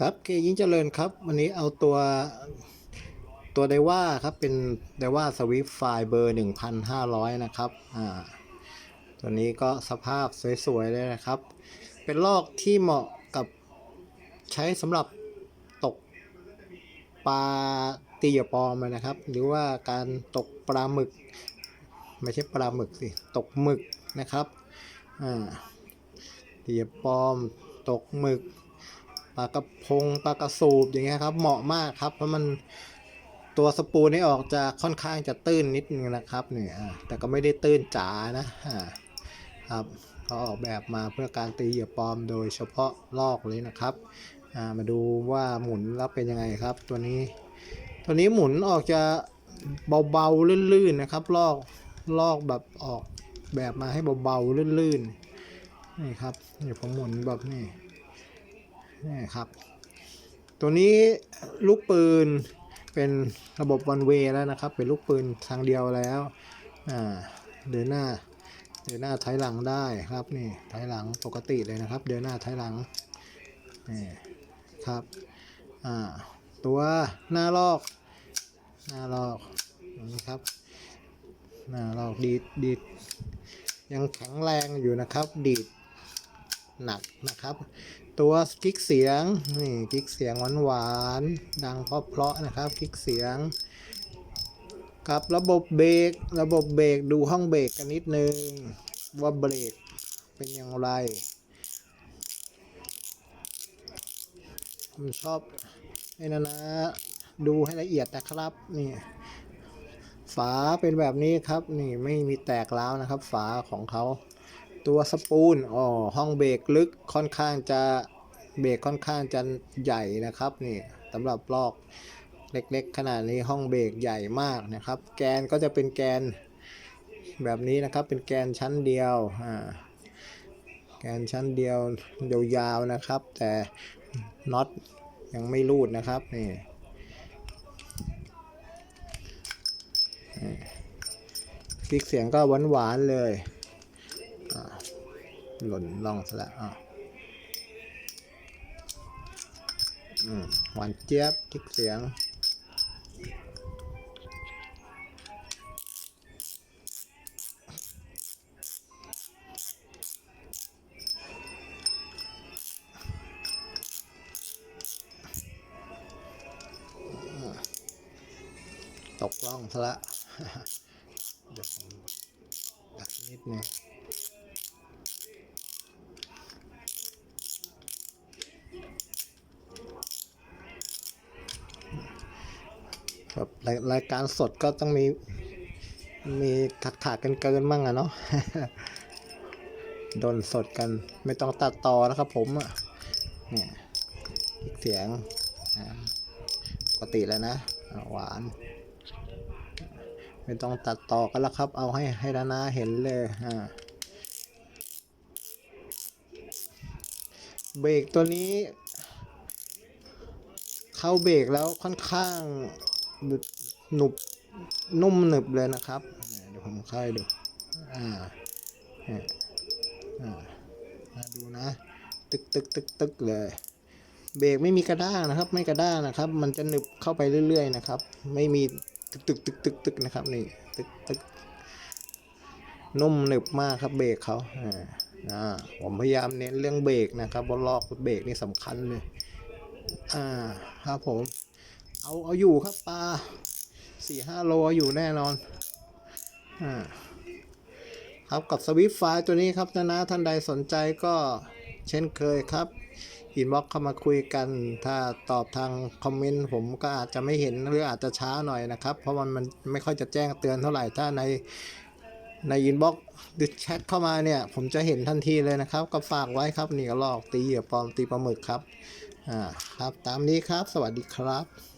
ครับเคยิ่งเจริญครับ วันนี้เอาตัวตัวไดว่าครับเป็นไดว่าสวิฟไฟเบอร์ 1,500 นะครับอ่าตัวนี้ก็สภาพสวยๆเลยนะครับ เป็นลอกที่เหมาะกับใช้สำหรับตกปลาตีเหยื่อปลอมนะครับ หรือว่าการตกปลาหมึก ไม่ใช่ปลาหมึกสิ ตกหมึกนะครับอ่าตีเหยื่อปลอม ตกหมึก ปลากระพงปลากระสูบอย่างเงี้ยครับ เหมาะมากครับ เพราะมันตัวสปูนนี่ออกจะค่อนข้างจะตื้นนิดนึงนะครับเนี่ยแต่ก็ไม่ได้ตื้นจ๋านะอ่าครับเขาออกแบบมาเพื่อการตีเหยื่อปลอมโดยเฉพาะลอกเลยนะครับอ่ามาดูว่าหมุนแล้วเป็นยังไงครับ ตัวนี้ ตัวนี้หมุนออกจะเบาๆลื่นๆนะครับ ลอกลอกแบบออกแบบมาให้เบาๆลื่นๆนี่ครับนี่ผมหมุนแบบนี้ นี่ครับ ตัวนี้ลูกปืนเป็นระบบวันเวแล้วนะครับ เป็นลูกปืนทางเดียวแล้วอ่าเดินหน้าเดินหน้าถอยหลังได้ครับนี่ถอยหลังปกติเลยนะครับ เดินหน้าถอยหลังนี่ครับอ่าตัวหน้าลอก หน้าลอกนี่ครับ หน้าลอกดีดดีดยังแข็งแรงอยู่นะครับ ดีด หนักนะครับ ตัวกิ๊กเสียงนี่กิ๊กเสียงหวานหวานดังเพราะเพราะนะครับกิ๊กเสียง กับระบบเบรกระบบเบรกดูห้องเบรกกันนิดนึงว่าเบรกเป็นอย่างไรผมชอบให้นะนะดูให้ละเอียดนะครับนี่ฝาเป็นแบบนี้ครับนี่ไม่มีแตกร้วนะครับ ฝาของเขา ตัวสปูนอ๋อห้องเบรกลึกค่อนข้างจะเบรกค่อนข้างจะใหญ่นะครับนี่สำหรับลอกเล็กๆ ขนาดนี้ห้องเบรกใหญ่มากนะครับ แกนก็จะเป็นแกนแบบนี้นะครับเป็นแกนชั้นเดียวอ่าแกนชั้นเดียวยาวๆนะครับ แต่น็อตยังไม่รูดนะครับนี่คลิกเสียงก็หวานๆเลย หล่นล่องซะแล้วอะอืมหวานเจี๊ยบคลิกเสียง ตกล่องซะละเดี๋ยวผมดักนิดนึง ครับรายรายการสดก็ต้องมีมีถักถากกันเกินมั่งอะเนาะโดนสดกันไม่ต้องตัดต่อนะครับผมอะเนี่ยเสียงปกติแล้วนะหวาน ไม่ต้องตัดต่อกันแล้วครับ เอาให้ให้นานาเห็นเลยอ่าเบรกตัวนี้ เข้าเบรกแล้วค่อนข้าง หนุบนุ่มหนึบเลยนะครับ เดี๋ยวผมค่อยดู อ่าเนี่ยอ่ามาดูนะ ตึกตึกตึกตึกเลย เบรกไม่มีกระด้างนะครับ ไม่กระด้างนะครับ มันจะหนึบเข้าไปเรื่อย ๆ นะครับ ไม่มีตึกตึกตึกตึกตึกนะครับนี่ตึกตึกนุ่มหนึบมากครับเบรกเขาอ่าอ่าผมพยายามเน้นเรื่องเบรกนะครับบนลอกเบรกนี่สำคัญเลย อ่า ครับผม เอาเอาอยู่ครับปลาสี่ห้าโลเอาอยู่แน่นอนอ่าครับกับสวิฟไฟตัวนี้ครับนะนะท่านใดสนใจก็เช่นเคยครับอินบ็อกเข้ามาคุยกัน ถ้าตอบทางคอมเมนต์ผมก็อาจจะไม่เห็นหรืออาจจะช้าหน่อยนะครับ เพราะมันมันไม่ค่อยจะแจ้งเตือนเท่าไหร่ ถ้าในในอินบ็อกดิแชทเข้ามาเนี่ย ผมจะเห็นทันทีเลยนะครับ ก็ฝากไว้ครับนี่ก็ลอกตีเหยื่อปลอมตีปลาหมึกครับ อ่า ครับตามนี้ครับ สวัสดีครับ